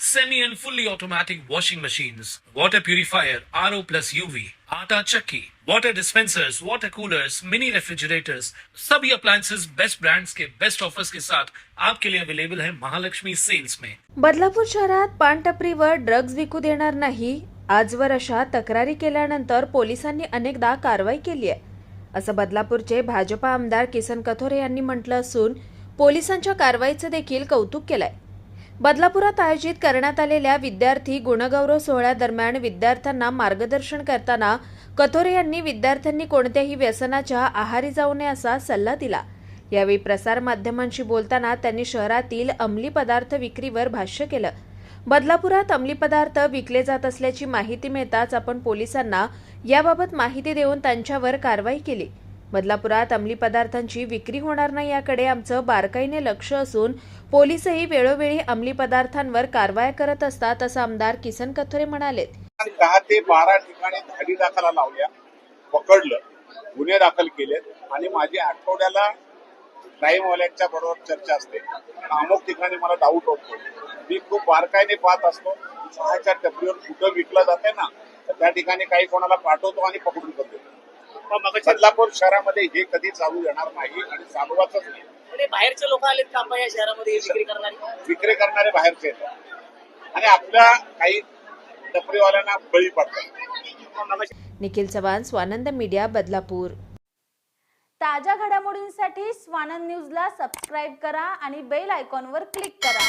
semi and fully automatic washing machines, water purifier, RO plus UV, आटा चक्की, water dispensers, water coolers, mini refrigerators, सभी appliances. Best brands के best offers के साथ आपके लिए अवेलेबल है महालक्ष्मी सेल्स में बदलापूर शहरात पानटपरीवर ड्रग्ज विकू देणार नाही. आजवर अशा तक्रारी केल्यानंतर पोलिसांनी अनेकदा कारवाई केली आहे. असं बदलापूरचे भाजपा आमदार किसन कथोरे यांनी म्हटलं असून पोलिसांच्या कारवाईचं देखील कौतुक केलंय. बदलापुरात आयोजित करण्यात आलेल्या विद्यार्थी गुणगौरव सोहळ्यादरम्यान विद्यार्थ्यांना मार्गदर्शन करताना कथोरे यांनी विद्यार्थ्यांनी कोणत्याही व्यसनाच्या आहारी जाऊ नये असा सल्ला दिला. यावेळी प्रसारमाध्यमांशी बोलताना त्यांनी शहरातील अंमली पदार्थ विक्रीवर भाष्य केलं. बदलापुरात अंमली पदार्थ विकले जात असल्याची माहिती मिळताच आपण पोलिसांना याबाबत माहिती देऊन त्यांच्यावर कारवाई केली. बदलापुरात अंमली पदार्थांची विक्री होणार नाही याकडे आमचं बारकाईने लक्ष असून पोलीसही वेळोवेळी अंमली पदार्थांवर कारवाया करत असतात असं आमदार किसन कथोरे म्हणाले दहा ते बारा ठिकाणी धाडी दाखला लावल्या पकडलं गुन्हे दाखल केलेत. आणि माझी आठवड्याला क्राईमवाल्यांच्या बरोबर चर्चा असते. अमुक ठिकाणी मला डाऊट होतो. मी खूप बारकाईने पाहत असतो. सहाच्या टपरीवर कुठं विकलं जाते ना तर त्या ठिकाणी काही कोणाला पाठवतो आणि पकडून करतो. बदलापूर शहरामध्ये हे कधी चालू येणार नाही आणि चालवाच नाही. म्हणजे बाहेरचे लोक आलेत का या शहरामध्ये विक्री करणारी? विक्री करणारे बाहेरचे आणि आपल्या काही टपरीवाल्यांना बळी पडतात. निखिल चव्हाण स्वानंद मीडिया बदलापूर. ताज्या घडामोडींसाठी स्वानंद न्यूजला सबस्क्राईब करा आणि बेल आयकॉनवर क्लिक करा.